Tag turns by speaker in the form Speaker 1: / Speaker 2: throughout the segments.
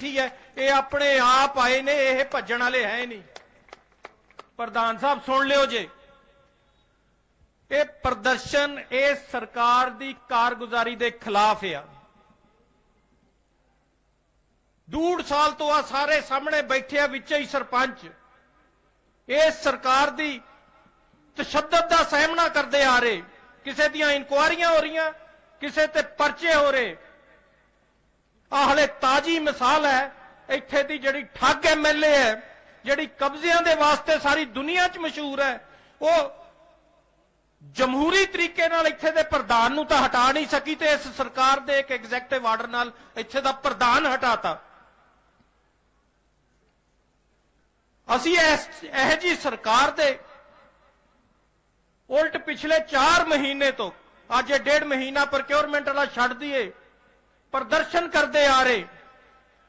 Speaker 1: ਬੈਠੀ ਹੈ ਇਹ ਆਪਣੇ ਆਪ ਆਏ ਨੇ, ਇਹ ਭੱਜਣ ਵਾਲੇ ਹੈ ਨਹੀਂ। ਪ੍ਰਧਾਨ ਸਾਹਿਬ, ਸੁਣ ਲਿਓ ਜੇ। ਇਹ ਪ੍ਰਦਰਸ਼ਨ ਇਸ ਸਰਕਾਰ ਦੀ ਕਾਰਗੁਜ਼ਾਰੀ ਦੇ ਖਿਲਾਫ ਆ। ਡੂਢ ਸਾਲ ਤੋਂ ਆ ਸਾਰੇ ਸਾਹਮਣੇ ਬੈਠੇ ਆ ਵਿੱਚ ਹੀ ਸਰਪੰਚ। ਇਹ ਸਰਕਾਰ ਦੀ ਤਸ਼ੱਦਦ ਦਾ ਸਾਹਮਣਾ ਕਰਦੇ ਆ ਰਹੇ। ਕਿਸੇ ਦੀਆਂ ਇਨਕੁਆਰੀਆਂ ਹੋ ਰਹੀਆਂ, ਕਿਸੇ ਤੇ ਪਰਚੇ ਹੋ ਰਹੇ। ਆਹ ਹਲੇ ਤਾਜੀ ਮਿਸਾਲ ਹੈ, ਇੱਥੇ ਦੀ ਜਿਹੜੀ ਠੱਗ ਐਮਐਲਏ ਹੈ, ਜਿਹੜੀ ਕਬਜ਼ਿਆਂ ਦੇ ਵਾਸਤੇ ਸਾਰੀ ਦੁਨੀਆ 'ਚ ਮਸ਼ਹੂਰ ਹੈ, ਉਹ ਜਮਹੂਰੀ ਤਰੀਕੇ ਨਾਲ ਇੱਥੇ ਦੇ ਪ੍ਰਧਾਨ ਨੂੰ ਤਾਂ ਹਟਾ ਨਹੀਂ ਸਕੀ ਤੇ ਇਸ ਸਰਕਾਰ ਦੇ ਇੱਕ ਐਗਜ਼ੈਕਟਿਵ ਆਰਡਰ ਨਾਲ ਇੱਥੇ ਦਾ ਪ੍ਰਧਾਨ ਹਟਾਤਾ। ਅਸੀਂ ਇਸ, ਇਹ ਜੀ ਸਰਕਾਰ ਦੇ ਉਲਟ ਪਿਛਲੇ 4 ਮਹੀਨੇ ਤੋਂ, ਅੱਜ ਇਹ ਡੇਢ ਮਹੀਨਾ ਪ੍ਰੋਕਿਉਰਮੈਂਟ ਵਾਲਾ ਛੱਡ ਦਈਏ ਪ੍ਰਦਰਸ਼ਨ ਕਰਦੇ ਆ ਰਹੇ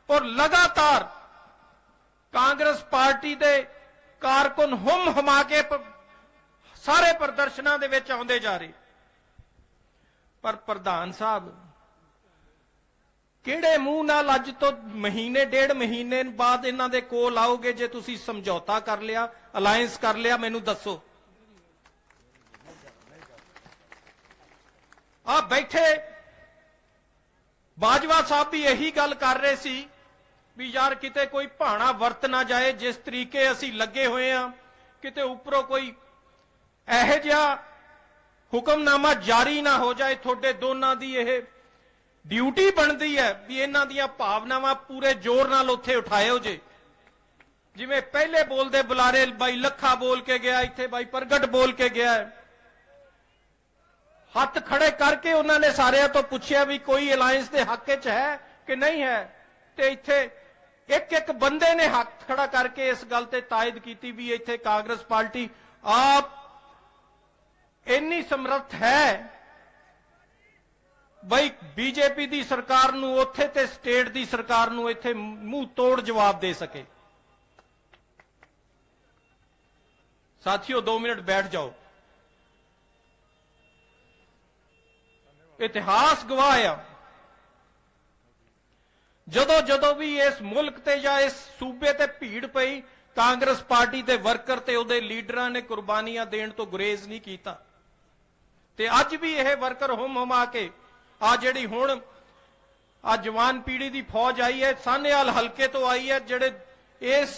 Speaker 1: ਔਰ ਲਗਾਤਾਰ ਕਾਂਗਰਸ ਪਾਰਟੀ ਦੇ ਕਾਰਕੁਨ ਹਮ ਹਮਾ ਕੇ ਸਾਰੇ ਪ੍ਰਦਰਸ਼ਨਾਂ ਦੇ ਵਿੱਚ ਆਉਂਦੇ ਜਾ ਰਹੇ। ਪਰ ਪ੍ਰਧਾਨ ਸਾਹਿਬ, ਕਿਹੜੇ ਮੂੰਹ ਨਾਲ ਅੱਜ ਤੋਂ ਮਹੀਨੇ, ਡੇਢ ਮਹੀਨੇ ਬਾਅਦ ਇਹਨਾਂ ਦੇ ਕੋਲ ਆਓਗੇ ਜੇ ਤੁਸੀਂ ਸਮਝੌਤਾ ਕਰ ਲਿਆ ਅਲਾਈਅੰਸ ਕਰ ਲਿਆ, ਮੈਨੂੰ ਦੱਸੋ। ਆ ਬੈਠੇ ਬਾਜਵਾ ਸਾਹਿਬ ਵੀ ਇਹੀ ਗੱਲ ਕਰ ਰਹੇ ਸੀ ਵੀ ਯਾਰ ਕਿਤੇ ਕੋਈ ਭਾਣਾ ਵਰਤ ਨਾ ਜਾਏ, ਜਿਸ ਤਰੀਕੇ ਅਸੀਂ ਲੱਗੇ ਹੋਏ ਆ, ਕਿਤੇ ਉੱਪਰੋਂ ਕੋਈ ਇਹੋ ਜਿਹਾ ਹੁਕਮਨਾਮਾ ਜਾਰੀ ਨਾ ਹੋ ਜਾਏ, ਤੁਹਾਡੇ ਦੋਨਾਂ ਦੀ ਇਹ ਡਿਊਟੀ ਬਣਦੀ ਹੈ ਵੀ ਇਹਨਾਂ ਦੀਆਂ ਭਾਵਨਾਵਾਂ ਪੂਰੇ ਜ਼ੋਰ ਨਾਲ ਉੱਥੇ ਉਠਾਇਓ ਜੇ। ਜਿਵੇਂ ਪਹਿਲੇ ਬੋਲਦੇ ਬੁਲਾਰੇ, ਬਾਈ ਲੱਖਾ ਬੋਲ ਕੇ ਗਿਆ, ਇੱਥੇ ਬਾਈ ਪ੍ਰਗਟ ਬੋਲ ਕੇ ਗਿਆ। ਹੈ ਹੱਥ ਖੜੇ ਕਰਕੇ ਉਹਨਾਂ ਨੇ ਸਾਰਿਆਂ ਤੋਂ ਪੁੱਛਿਆ ਵੀ ਕੋਈ ਅਲਾਈਅੰਸ ਦੇ ਹੱਕ 'ਚ ਹੈ ਕਿ ਨਹੀਂ ਹੈ? ਤੇ ਇੱਥੇ ਇੱਕ ਇੱਕ ਬੰਦੇ ਨੇ ਹੱਥ ਖੜਾ ਕਰਕੇ ਇਸ ਗੱਲ ਤੇ ਤਾਇਦ ਕੀਤੀ ਵੀ ਇੱਥੇ ਕਾਂਗਰਸ ਪਾਰਟੀ ਆਪ ਇੰਨੀ ਸਮਰੱਥ ਹੈ ਬਈ ਬੀਜੇਪੀ ਦੀ ਸਰਕਾਰ ਨੂੰ ਉੱਥੇ ਤੇ ਸਟੇਟ ਦੀ ਸਰਕਾਰ ਨੂੰ ਇੱਥੇ ਮੂੰਹ ਤੋੜ ਜਵਾਬ ਦੇ ਸਕੇ। ਸਾਥੀਓ 2 ਮਿੰਟ ਬੈਠ ਜਾਓ। ਇਤਿਹਾਸ ਗਵਾਹ ਆ ਜਦੋਂ ਜਦੋਂ ਵੀ ਇਸ ਮੁਲਕ ਤੇ ਜਾਂ ਇਸ ਸੂਬੇ ਤੇ ਭੀੜ ਪਈ, ਕਾਂਗਰਸ ਪਾਰਟੀ ਦੇ ਵਰਕਰ ਤੇ ਉਹਦੇ ਲੀਡਰਾਂ ਨੇ ਕੁਰਬਾਨੀਆਂ ਦੇਣ ਤੋਂ ਗੁਰੇਜ਼ ਨਹੀਂ ਕੀਤਾ। ਤੇ ਅੱਜ ਵੀ ਇਹ ਵਰਕਰ ਹੁਮ ਹਮਾ ਕੇ, ਆ ਜਿਹੜੀ ਹੁਣ ਆ ਜਵਾਨ ਪੀੜ੍ਹੀ ਦੀ ਫੌਜ ਆਈ ਹੈ ਸਾਨੇਵਾਲ ਹਲਕੇ ਤੋਂ ਆਈ ਹੈ, ਜਿਹੜੇ ਇਸ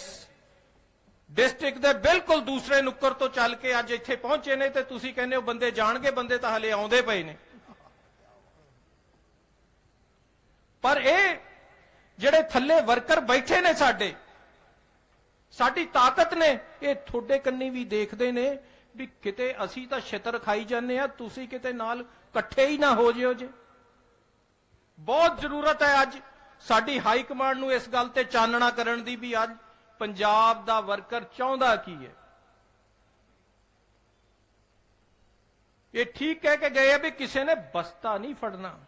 Speaker 1: ਡਿਸਟ੍ਰਿਕਟ ਦੇ ਬਿਲਕੁਲ ਦੂਸਰੇ ਨੁੱਕਰ ਤੋਂ ਚੱਲ ਕੇ ਅੱਜ ਇੱਥੇ ਪਹੁੰਚੇ ਨੇ ਤੇ ਤੁਸੀਂ ਕਹਿੰਦੇ ਹੋ ਬੰਦੇ ਜਾਣਗੇ, ਬੰਦੇ ਤਾਂ ਹਲੇ ਆਉਂਦੇ ਪਏ ਨੇ। ਪਰ ਇਹ ਜਿਹੜੇ ਥੱਲੇ ਵਰਕਰ ਬੈਠੇ ਨੇ ਸਾਡੇ, ਸਾਡੀ ਤਾਕਤ ਨੇ, ਇਹ ਤੁਹਾਡੇ ਕੰਨੀ ਵੀ ਦੇਖਦੇ ਨੇ ਵੀ ਕਿਤੇ ਅਸੀਂ ਤਾਂ ਛਿੱਤਰ ਖਾਈ ਜਾਂਦੇ ਆ ਤੁਸੀਂ ਕਿਤੇ ਨਾਲ ਇਕੱਠੇ ਹੀ ਨਾ ਹੋ ਜਿਓ ਜੇ। ਬਹੁਤ ਜ਼ਰੂਰਤ ਹੈ ਅੱਜ ਸਾਡੀ ਹਾਈ ਕਮਾਂਡ ਨੂੰ ਇਸ ਗੱਲ ਤੇ ਚਾਨਣਾ ਕਰਨ ਦੀ ਵੀ ਅੱਜ ਪੰਜਾਬ ਦਾ ਵਰਕਰ ਚਾਹੁੰਦਾ ਕੀ ਹੈ। ਇਹ ਠੀਕ ਕਹਿ ਕੇ ਗਏ ਆ ਵੀ ਕਿਸੇ ਨੇ ਬਸਤਾ ਨਹੀਂ ਫੜਨਾ।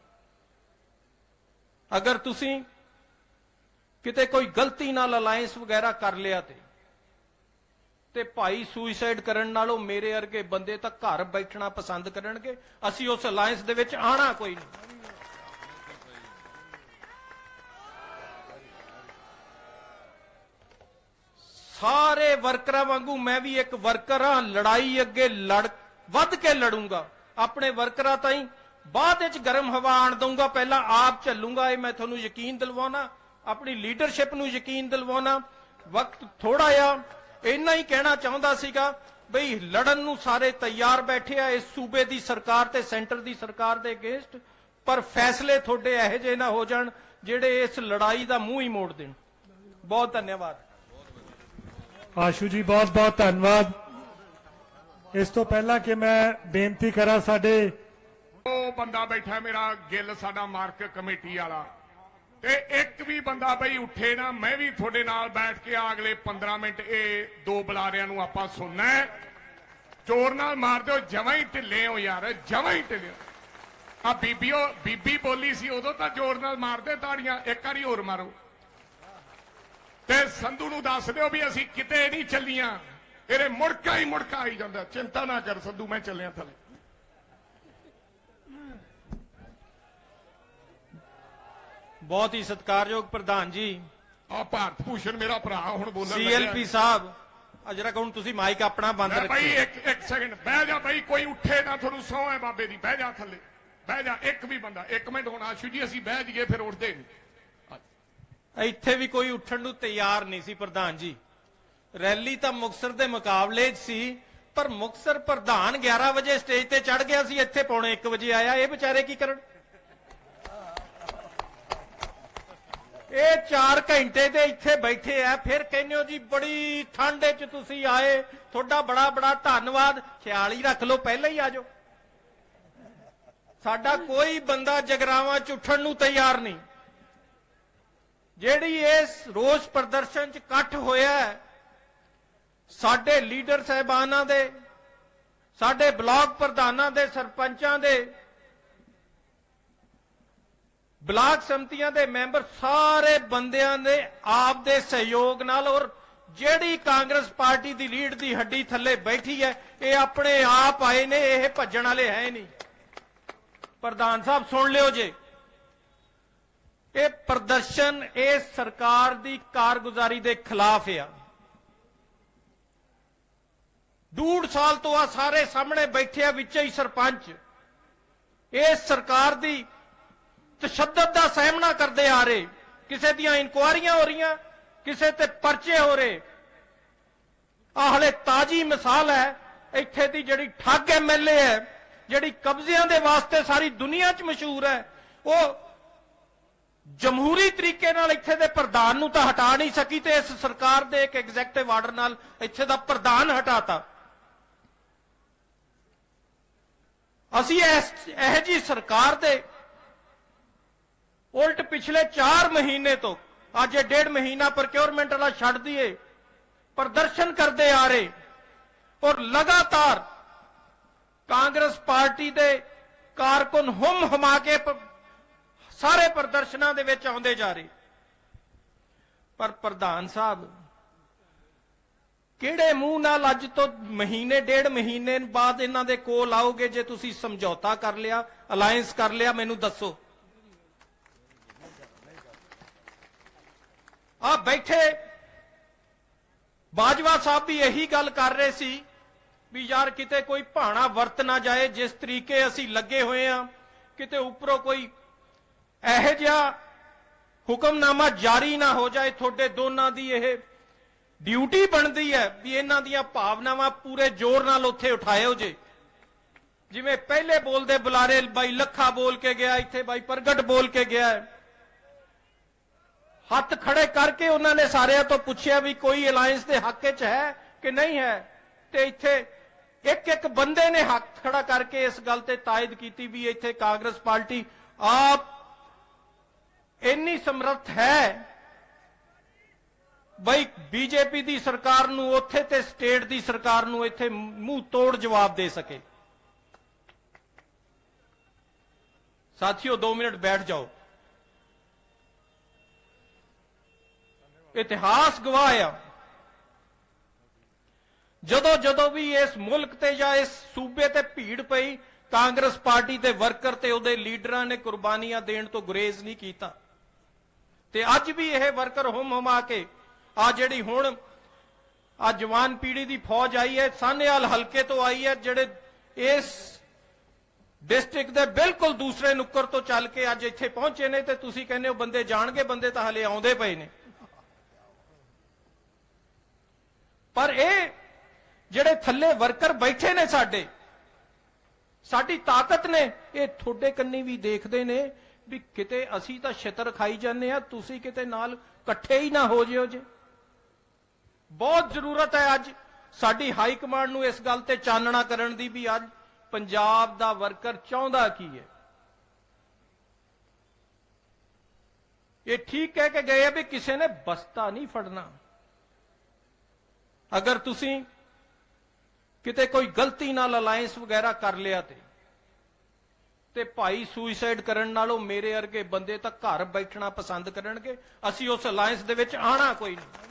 Speaker 1: ਅਗਰ ਤੁਸੀਂ ਕਿਤੇ ਕੋਈ ਗਲਤੀ ਨਾਲ ਅਲਾਈਅੰਸ ਵਗੈਰਾ ਕਰ ਲਿਆ ਤੇ ਤੇ ਭਾਈ ਸੁਸਾਈਡ ਕਰਨ ਨਾਲੋਂ ਮੇਰੇ ਵਰਗੇ ਬੰਦੇ ਤਾਂ ਘਰ ਬੈਠਣਾ ਪਸੰਦ ਕਰਨਗੇ, ਅਸੀਂ ਉਸ ਅਲਾਈਅੰਸ ਦੇ ਵਿੱਚ ਆਣਾ ਕੋਈ ਨਹੀਂ। ਸਾਰੇ ਵਰਕਰਾਂ ਵਾਂਗੂ ਮੈਂ ਵੀ ਇੱਕ ਵਰਕਰ ਹਾਂ, ਲੜਾਈ ਅੱਗੇ ਲੜ ਵੱਧ ਕੇ ਲੜੂੰਗਾ। ਆਪਣੇ ਵਰਕਰਾਂ ਤਾਈਂ ਬਾਅਦ ਵਿੱਚ ਗਰਮ ਹਵਾ ਆਣ ਦਊਂਗਾ, ਪਹਿਲਾਂ ਆਪ ਚੱਲੂੰਗਾ ਇਹ ਮੈਂ ਤੁਹਾਨੂੰ ਯਕੀਨ ਦਿਲਵਾਉਣਾ, ਆਪਣੀ ਲੀਡਰਸ਼ਿਪ ਨੂੰ ਯਕੀਨ ਦਿਲਵਾਉਣਾ। ਵਕਤ ਥੋੜਾ ਆ ਇੰਨਾ ਹੀ ਕਹਿਣਾ ਚਾਹੁੰਦਾ ਸੀਗਾ, ਬਈ ਲੜਨ ਨੂੰ ਸਾਰੇ ਤਿਆਰ ਬੈਠੇ ਆ, ਇਸ ਸੂਬੇ ਦੀ ਸਰਕਾਰ ਤੇ ਸੈਂਟਰ ਦੀ ਸਰਕਾਰ ਦੇ ਅਗੇਂਸਟ, ਪਰ ਫੈਸਲੇ ਤੁਹਾਡੇ ਇਹੋ ਜਿਹੇ ਨਾ ਹੋ ਜਾਣ, ਜਿਹੜੇ ਇਸ ਲੜਾਈ ਦਾ ਮੂੰਹ ਹੀ ਮੋੜ ਦੇਣ। ਬਹੁਤ ਧੰਨਵਾਦ।
Speaker 2: ਆਸ਼ੂ ਜੀ ਬਹੁਤ ਬਹੁਤ ਧੰਨਵਾਦ। ਇਸ ਤੋਂ ਪਹਿਲਾਂ ਕਿ ਮੈਂ ਬੇਨਤੀ ਕਰਾਂ, ਸਾਡੇ
Speaker 3: ਉਹ ਬੰਦਾ ਬੈਠਾ ਮੇਰਾ ਗਿੱਲ, ਸਾਡਾ ਮਾਰਕ ਕਮੇਟੀ ਵਾਲਾ। ਤੇ ਇੱਕ ਵੀ ਬੰਦਾ ਬਈ ਉੱਠੇ ਨਾ, ਮੈਂ ਵੀ ਤੁਹਾਡੇ ਨਾਲ ਬੈਠ ਕੇ ਆ ਅਗਲੇ 15 ਮਿੰਟ ਇਹ ਦੋ ਬੁਲਾਰਿਆਂ ਨੂੰ ਆਪਾਂ ਸੁਣਨਾ ਚੋਰ ਨਾਲ ਮਾਰ ਦਿਓ, ਜਮਾਂ ਹੀ ਢਿੱਲੇ ਹੋ ਯਾਰ, ਜਮਾਂ ਹੀ ਢਿੱਲੇ ਆ ਬੀਬੀਓ, ਬੀਬੀ ਬੋਲੀ ਸੀ, ਉਦੋਂ ਤਾਂ ਜ਼ੋਰ ਨਾਲ ਮਾਰਦੇ ਤਾੜੀਆਂ, ਇੱਕ ਵਾਰੀ ਹੋਰ ਮਾਰੋ। ਤੇ ਸੰਧੂ ਨੂੰ ਦੱਸ ਦਿਓ ਵੀ ਅਸੀਂ ਕਿਤੇ ਨਹੀਂ ਚੱਲੀਆਂ। ਇਹਦੇ ਮੁੜਕਾ ਹੀ ਮੁੜਕਾ ਆਈ ਜਾਂਦਾ, ਚਿੰਤਾ ਨਾ ਕਰ ਸੰਧੂ, ਮੈਂ ਚੱਲਿਆ ਥੱਲੇ।
Speaker 1: ਬਹੁਤ ਹੀ ਸਤਿਕਾਰਯੋਗ ਪ੍ਰਧਾਨ ਜੀ।
Speaker 3: ਆ ਭਾਰਤ ਭੂਸ਼ਣ ਮੇਰਾ ਭਰਾ ਹੁਣ ਬੋਲਣ ਲੱਗਿਆ।
Speaker 1: ਸੀਐਲਪੀ ਸਾਹਿਬ ਆ ਜਰਾ ਤੁਸੀਂ ਮਾਈਕ ਆਪਣਾ ਬੰਦ ਰੱਖੋ
Speaker 3: ਇੱਕ ਇੱਕ ਸੈਕਿੰਡ ਬਹਿ ਜਾ ਬਾਈ ਕੋਈ ਉੱਠੇ ਨਾ ਤੁਹਾਨੂੰ ਸਹੁੰ ਹੈ ਬਾਬੇ ਦੀ ਬਹਿ ਜਾ ਥੱਲੇ ਬਹਿ ਜਾ ਇੱਕ ਵੀ ਬੰਦਾ ਇੱਕ ਮਿੰਟ ਹੁਣ ਆਸ਼ੂ ਜੀ ਅਸੀਂ ਬਹਿ ਜਾਈਏ ਫਿਰ ਉੱਠਦੇ ਨਹੀਂ
Speaker 1: ਇੱਥੇ ਵੀ ਕੋਈ ਉੱਠਣ ਨੂੰ ਤਿਆਰ ਨਹੀਂ ਸੀ ਪ੍ਰਧਾਨ ਜੀ। ਰੈਲੀ ਤਾਂ ਮੁਕਸਰ ਦੇ ਮੁਕਾਬਲੇ 'ਚ ਸੀ ਪਰ ਮੁਕਸਰ ਪ੍ਰਧਾਨ 11 ਵਜੇ ਸਟੇਜ ਤੇ ਚੜ ਗਿਆ ਸੀ ਇੱਥੇ ਪੌਣੇ 1 ਵਜੇ ਆਇਆ ਇਹ ਵਿਚਾਰੇ ਕੀ ਕਰਨ? ਇਹ 4 ਘੰਟੇ ਦੇ ਇੱਥੇ ਬੈਠੇ ਆ। ਫਿਰ ਕਹਿੰਦੇ ਹੋ ਜੀ, ਬੜੀ ਠੰਡ 'ਚ ਤੁਸੀਂ ਆਏ। ਤੁਹਾਡਾ ਬੜਾ ਬੜਾ ਧੰਨਵਾਦ। ਖਿਆਲ ਹੀ ਰੱਖ ਲਓ, ਪਹਿਲਾਂ ਹੀ ਆਜੋ ਸਾਡਾ ਕੋਈ ਬੰਦਾ ਜਗਰਾਵਾਂ 'ਚ ਉੱਠਣ ਨੂੰ ਤਿਆਰ ਨਹੀਂ। ਜਿਹੜੀ ਇਸ ਰੋਸ ਪ੍ਰਦਰਸ਼ਨ 'ਚ ਇਕੱਠ ਹੋਇਆ ਸਾਡੇ ਲੀਡਰ ਸਹਿਬਾਨਾਂ ਦੇ, ਸਾਡੇ ਬਲਾਕ ਪ੍ਰਧਾਨਾਂ ਦੇ, ਸਰਪੰਚਾਂ ਦੇ ਬਲਾਕ ਸੰਮਤੀਆਂ ਦੇ ਮੈਂਬਰ ਸਾਰੇ ਬੰਦਿਆਂ ਦੇ ਆਪ ਦੇ ਸਹਿਯੋਗ ਨਾਲ ਔਰ ਜਿਹੜੀ ਕਾਂਗਰਸ ਪਾਰਟੀ ਦੀ ਲੀਡ ਦੀ ਹੱਡੀ ਥੱਲੇ ਬੈਠੀ ਹੈ, ਇਹ ਆਪਣੇ ਆਪ ਆਏ ਨੇ, ਇਹ ਭੱਜਣ ਵਾਲੇ ਹੈ ਨਹੀਂ। ਪ੍ਰਧਾਨ ਸਾਹਿਬ, ਸੁਣ ਲਿਓ ਜੇ। ਇਹ ਪ੍ਰਦਰਸ਼ਨ ਇਹ ਸਰਕਾਰ ਦੀ ਕਾਰਗੁਜ਼ਾਰੀ ਦੇ ਖਿਲਾਫ ਆ। ਡੂਢ ਸਾਲ ਤੋਂ ਆ ਸਾਰੇ ਸਾਹਮਣੇ ਬੈਠੇ ਆ ਵਿੱਚ ਹੀ ਸਰਪੰਚ। ਇਸ ਸਰਕਾਰ ਦੀ ਤਸ਼ੱਦਦ ਦਾ ਸਾਹਮਣਾ ਕਰਦੇ ਆ ਰਹੇ। ਕਿਸੇ ਦੀਆਂ ਇਨਕੁਆਰੀਆਂ ਹੋ ਰਹੀਆਂ, ਕਿਸੇ ਤੇ ਪਰਚੇ ਹੋ ਰਹੇ। ਆਹ ਹਲੇ ਤਾਜੀ ਮਿਸਾਲ ਹੈ, ਇੱਥੇ ਦੀ ਜਿਹੜੀ ਠੱਗ ਐਮਐਲਏ ਹੈ, ਜਿਹੜੀ ਕਬਜ਼ਿਆਂ ਦੇ ਵਾਸਤੇ ਸਾਰੀ ਦੁਨੀਆ 'ਚ ਮਸ਼ਹੂਰ ਹੈ, ਉਹ ਜਮਹੂਰੀ ਤਰੀਕੇ ਨਾਲ ਇੱਥੇ ਦੇ ਪ੍ਰਧਾਨ ਨੂੰ ਤਾਂ ਹਟਾ ਨਹੀਂ ਸਕੀ ਤੇ ਇਸ ਸਰਕਾਰ ਦੇ ਇੱਕ ਐਗਜ਼ੈਕਟਿਵ ਆਰਡਰ ਨਾਲ ਇੱਥੇ ਦਾ ਪ੍ਰਧਾਨ ਹਟਾਤਾ। ਅਸੀਂ ਇਸ ਇਹ ਜੀ ਸਰਕਾਰ ਦੇ ਉਲਟ ਪਿਛਲੇ 4 ਮਹੀਨੇ ਤੋਂ, ਅੱਜ ਇਹ ਡੇਢ ਮਹੀਨਾ ਪ੍ਰੋਕਿਉਰਮੈਂਟ ਵਾਲਾ ਛੱਡ ਦਈਏ, ਪ੍ਰਦਰਸ਼ਨ ਕਰਦੇ ਆ ਰਹੇ, ਔਰ ਲਗਾਤਾਰ ਕਾਂਗਰਸ ਪਾਰਟੀ ਦੇ ਕਾਰਕੁਨ ਹੁਮ ਹਮਾ ਕੇ ਸਾਰੇ ਪ੍ਰਦਰਸ਼ਨਾਂ ਦੇ ਵਿੱਚ ਆਉਂਦੇ ਜਾ ਰਹੇ। ਪਰ ਪ੍ਰਧਾਨ ਸਾਹਿਬ, ਕਿਹੜੇ ਮੂੰਹ ਨਾਲ ਅੱਜ ਤੋਂ ਮਹੀਨੇ, ਡੇਢ ਮਹੀਨੇ ਬਾਅਦ ਇਹਨਾਂ ਦੇ ਕੋਲ ਆਓਗੇ ਜੇ ਤੁਸੀਂ ਸਮਝੌਤਾ ਕਰ ਲਿਆ ਅਲਾਈਅੰਸ ਕਰ ਲਿਆ, ਮੈਨੂੰ ਦੱਸੋ। ਆ ਬੈਠੇ ਬਾਜਵਾ ਸਾਹਿਬ ਵੀ ਇਹੀ ਗੱਲ ਕਰ ਰਹੇ ਸੀ ਵੀ ਯਾਰ ਕਿਤੇ ਕੋਈ ਭਾਣਾ ਵਰਤ ਨਾ ਜਾਏ, ਜਿਸ ਤਰੀਕੇ ਅਸੀਂ ਲੱਗੇ ਹੋਏ ਆ, ਕਿਤੇ ਉੱਪਰੋਂ ਕੋਈ ਇਹੋ ਜਿਹਾ ਹੁਕਮਨਾਮਾ ਜਾਰੀ ਨਾ ਹੋ ਜਾਏ, ਤੁਹਾਡੇ ਦੋਨਾਂ ਦੀ ਇਹ ਡਿਊਟੀ ਬਣਦੀ ਹੈ ਵੀ ਇਹਨਾਂ ਦੀਆਂ ਭਾਵਨਾਵਾਂ ਪੂਰੇ ਜ਼ੋਰ ਨਾਲ ਉੱਥੇ ਉਠਾਇਓ ਜੇ। ਜਿਵੇਂ ਪਹਿਲੇ ਬੋਲਦੇ ਬੁਲਾਰੇ, ਬਾਈ ਲੱਖਾ ਬੋਲ ਕੇ ਗਿਆ, ਇੱਥੇ ਬਾਈ ਪ੍ਰਗਟ ਬੋਲ ਕੇ ਗਿਆ। ਹੈ ਹੱਥ ਖੜੇ ਕਰਕੇ ਉਹਨਾਂ ਨੇ ਸਾਰਿਆਂ ਤੋਂ ਪੁੱਛਿਆ ਵੀ ਕੋਈ ਅਲਾਈਅੰਸ ਦੇ ਹੱਕ 'ਚ ਹੈ ਕਿ ਨਹੀਂ ਹੈ? ਤੇ ਇੱਥੇ ਇੱਕ ਇੱਕ ਬੰਦੇ ਨੇ ਹੱਥ ਖੜਾ ਕਰਕੇ ਇਸ ਗੱਲ ਤੇ ਤਾਇਦ ਕੀਤੀ ਵੀ ਇੱਥੇ ਕਾਂਗਰਸ ਪਾਰਟੀ ਆਪ ਇੰਨੀ ਸਮਰੱਥ ਹੈ। ਬਈ ਬੀਜੇਪੀ ਦੀ ਸਰਕਾਰ ਨੂੰ ਉੱਥੇ ਤੇ ਸਟੇਟ ਦੀ ਸਰਕਾਰ ਨੂੰ ਇੱਥੇ ਮੂੰਹ ਤੋੜ ਜਵਾਬ ਦੇ ਸਕੇ। ਸਾਥੀਓ 2 ਮਿੰਟ ਬੈਠ ਜਾਓ। ਇਤਿਹਾਸ ਗਵਾਹ ਆ ਜਦੋਂ ਜਦੋਂ ਵੀ ਇਸ ਮੁਲਕ ਤੇ ਜਾਂ ਇਸ ਸੂਬੇ ਤੇ ਭੀੜ ਪਈ, ਕਾਂਗਰਸ ਪਾਰਟੀ ਦੇ ਵਰਕਰ ਤੇ ਉਹਦੇ ਲੀਡਰਾਂ ਨੇ ਕੁਰਬਾਨੀਆਂ ਦੇਣ ਤੋਂ ਗੁਰੇਜ਼ ਨਹੀਂ ਕੀਤਾ। ਤੇ ਅੱਜ ਵੀ ਇਹ ਵਰਕਰ ਹੁਮ ਹੁਮਾ ਕੇ, ਆ ਜਿਹੜੀ ਹੁਣ ਆ ਜਵਾਨ ਪੀੜ੍ਹੀ ਦੀ ਫੌਜ ਆਈ ਹੈ ਸਾਨੇਵਾਲ ਹਲਕੇ ਤੋਂ ਆਈ ਹੈ, ਜਿਹੜੇ ਇਸ ਡਿਸਟ੍ਰਿਕਟ ਦੇ ਬਿਲਕੁਲ ਦੂਸਰੇ ਨੁੱਕਰ ਤੋਂ ਚੱਲ ਕੇ ਅੱਜ ਇੱਥੇ ਪਹੁੰਚੇ ਨੇ ਤੇ ਤੁਸੀਂ ਕਹਿੰਦੇ ਹੋ ਬੰਦੇ ਜਾਣਗੇ, ਬੰਦੇ ਤਾਂ ਹਲੇ ਆਉਂਦੇ ਪਏ ਨੇ। ਪਰ ਇਹ ਜਿਹੜੇ ਥੱਲੇ ਵਰਕਰ ਬੈਠੇ ਨੇ ਸਾਡੇ, ਸਾਡੀ ਤਾਕਤ ਨੇ, ਇਹ ਤੁਹਾਡੇ ਕੰਨੀ ਵੀ ਦੇਖਦੇ ਨੇ ਵੀ ਕਿਤੇ ਅਸੀਂ ਤਾਂ ਛਿੱਤਰ ਖਾਈ ਜਾਂਦੇ ਆ ਤੁਸੀਂ ਕਿਤੇ ਨਾਲ ਇਕੱਠੇ ਹੀ ਨਾ ਹੋ ਜਿਓ ਜੇ। ਬਹੁਤ ਜ਼ਰੂਰਤ ਹੈ ਅੱਜ ਸਾਡੀ ਹਾਈ ਕਮਾਂਡ ਨੂੰ ਇਸ ਗੱਲ ਤੇ ਚਾਨਣਾ ਕਰਨ ਦੀ ਵੀ ਅੱਜ ਪੰਜਾਬ ਦਾ ਵਰਕਰ ਚਾਹੁੰਦਾ ਕੀ ਹੈ। ਇਹ ਠੀਕ ਕਹਿ ਕੇ ਗਏ ਆ ਵੀ ਕਿਸੇ ਨੇ ਬਸਤਾ ਨਹੀਂ ਫੜਨਾ। ਅਗਰ ਤੁਸੀਂ ਕਿਤੇ ਕੋਈ ਗਲਤੀ ਨਾਲ ਅਲਾਈਅੰਸ ਵਗੈਰਾ ਕਰ ਲਿਆ ਤੇ ਤੇ ਭਾਈ ਸੁਸਾਈਡ ਕਰਨ ਨਾਲੋਂ ਮੇਰੇ ਵਰਗੇ ਬੰਦੇ ਤਾਂ ਘਰ ਬੈਠਣਾ ਪਸੰਦ ਕਰਨਗੇ, ਅਸੀਂ ਉਸ ਅਲਾਈਅੰਸ ਦੇ ਵਿੱਚ ਆਣਾ ਕੋਈ ਨਹੀਂ।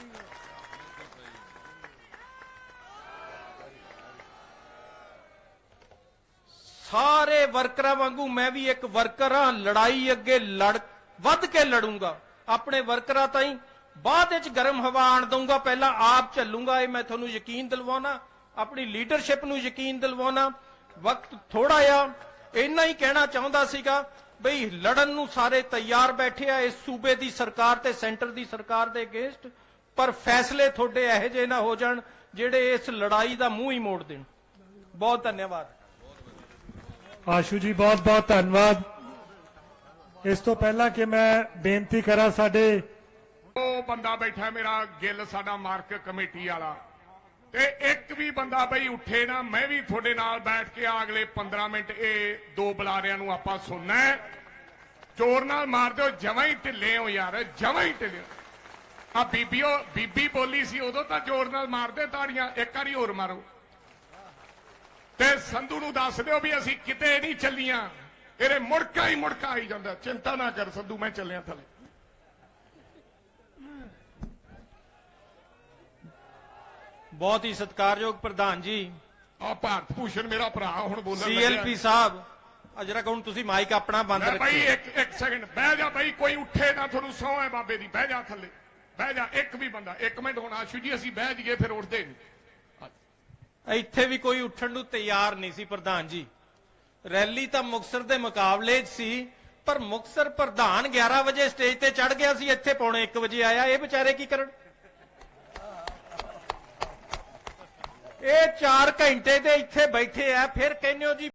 Speaker 1: ਸਾਰੇ ਵਰਕਰਾਂ ਵਾਂਗੂ ਮੈਂ ਵੀ ਇੱਕ ਵਰਕਰ ਹਾਂ, ਲੜਾਈ ਅੱਗੇ ਲੜ, ਵੱਧ ਕੇ ਲੜੂੰਗਾ। ਆਪਣੇ ਵਰਕਰਾਂ ਤਾਈਂ ਬਾਅਦ ਵਿੱਚ ਗਰਮ ਹਵਾ ਆਣ ਦਊਂਗਾ, ਪਹਿਲਾਂ ਆਪ ਚੱਲੂੰਗਾ ਇਹ ਮੈਂ ਤੁਹਾਨੂੰ ਯਕੀਨ ਦਿਲਵਾਉਣਾ, ਆਪਣੀ ਲੀਡਰਸ਼ਿਪ ਨੂੰ ਯਕੀਨ ਦਿਲਵਾਉਣਾ। ਵਕਤ ਥੋੜਾ ਆ ਇੰਨਾ ਹੀ ਕਹਿਣਾ ਚਾਹੁੰਦਾ ਸੀਗਾ, ਬਈ ਲੜਨ ਨੂੰ ਸਾਰੇ ਤਿਆਰ ਬੈਠੇ ਆ, ਇਸ ਸੂਬੇ ਦੀ ਸਰਕਾਰ ਤੇ ਸੈਂਟਰ ਦੀ ਸਰਕਾਰ ਦੇ ਅਗੇਂਸਟ, ਪਰ ਫੈਸਲੇ ਤੁਹਾਡੇ ਇਹੋ ਜਿਹੇ ਨਾ ਹੋ ਜਾਣ, ਜਿਹੜੇ ਇਸ ਲੜਾਈ ਦਾ ਮੂੰਹ ਹੀ ਮੋੜ ਦੇਣ। ਬਹੁਤ ਧੰਨਵਾਦ।
Speaker 2: ਆਸ਼ੂ ਜੀ ਬਹੁਤ ਬਹੁਤ ਧੰਨਵਾਦ। ਇਸ ਤੋਂ ਪਹਿਲਾਂ ਕਿ ਮੈਂ ਬੇਨਤੀ ਕਰਾਂ, ਸਾਡੇ
Speaker 3: ਉਹ ਬੰਦਾ ਬੈਠਾ ਮੇਰਾ ਗਿੱਲ, ਸਾਡਾ ਮਾਰਕ ਕਮੇਟੀ ਵਾਲਾ। ਤੇ ਇੱਕ ਵੀ ਬੰਦਾ ਬਈ ਉੱਠੇ ਨਾ, ਮੈਂ ਵੀ ਤੁਹਾਡੇ ਨਾਲ ਬੈਠ ਕੇ ਆ ਅਗਲੇ 15 ਮਿੰਟ ਇਹ ਦੋ ਬੁਲਾਰਿਆਂ ਨੂੰ ਆਪਾਂ ਸੁਣਨਾ ਚੋਰ ਨਾਲ ਮਾਰ ਦਿਓ, ਜਮਾਂ ਹੀ ਢਿੱਲੇ ਹੋ ਯਾਰ, ਜਮਾਂ ਹੀ ਢਿੱਲੇ ਆ ਬੀਬੀਓ, ਬੀਬੀ ਬੋਲੀ ਸੀ, ਉਦੋਂ ਤਾਂ ਚੋਰ ਨਾਲ ਮਾਰਦੇ ਤਾੜੀਆਂ, ਇੱਕ ਵਾਰੀ ਹੋਰ ਮਾਰੋ। ਤੇ ਸੰਧੂ ਨੂੰ ਦੱਸ ਦਿਓ ਵੀ ਅਸੀਂ ਕਿਤੇ ਨਹੀਂ ਚੱਲੀਆਂ। ਇਹਦੇ ਮੁੜਕਾ ਹੀ ਮੁੜਕਾ ਆਈ ਜਾਂਦਾ, ਚਿੰਤਾ ਨਾ ਕਰ ਸੰਧੂ, ਮੈਂ ਚੱਲਿਆ ਥੱਲੇ।
Speaker 1: ਬਹੁਤ ਹੀ ਸਤਿਕਾਰਯੋਗ ਪ੍ਰਧਾਨ ਜੀ।
Speaker 3: ਆ ਭਾਰਤ ਭੂਸ਼ਣ ਮੇਰਾ ਭਰਾ ਹੁਣ ਬੋਲਣ
Speaker 1: ਸੀਐਲਪੀ ਸਾਹਿਬ ਅਜਰਾ ਹੁਣ ਤੁਸੀਂ ਮਾਈਕ ਆਪਣਾ ਬੰਦ
Speaker 3: ਮੈਂ
Speaker 1: ਰੱਖਿਓ
Speaker 3: ਇੱਕ ਇੱਕ ਸੈਕਿੰਡ ਬਹਿ ਜਾ ਬਾਈ ਕੋਈ ਉੱਠੇ ਨਾ ਤੁਹਾਨੂੰ ਸਹੁੰ ਹੈ ਬਾਬੇ ਦੀ ਬਹਿ ਜਾ ਥੱਲੇ ਬਹਿ ਜਾ ਇੱਕ ਵੀ ਬੰਦਾ ਇੱਕ ਮਿੰਟ ਹੁਣ ਆਸ਼ੂ ਜੀ ਅਸੀਂ ਬਹਿ ਜਾਈਏ ਫਿਰ ਉੱਠਦੇ ਨਹੀਂ
Speaker 1: ਇੱਥੇ ਵੀ ਕੋਈ ਉੱਠਣ ਨੂੰ ਤਿਆਰ ਨਹੀਂ ਸੀ ਪ੍ਰਧਾਨ ਜੀ। ਰੈਲੀ ਤਾਂ ਮੁਕਸਰ ਦੇ ਮੁਕਾਬਲੇ 'ਚ ਸੀ ਪਰ ਮੁਕਸਰ ਪ੍ਰਧਾਨ 11 ਵਜੇ ਸਟੇਜ ਤੇ ਚੜ ਗਿਆ ਸੀ ਇੱਥੇ ਪੌਣੇ 1 ਵਜੇ ਆਇਆ ਇਹ ਵਿਚਾਰੇ ਕੀ ਕਰਨ? ਇਹ 4 ਘੰਟੇ ਤੇ ਇੱਥੇ ਬੈਠੇ ਆ ਫਿਰ ਕਹਿੰਦੇ ਹੋ ਜੀ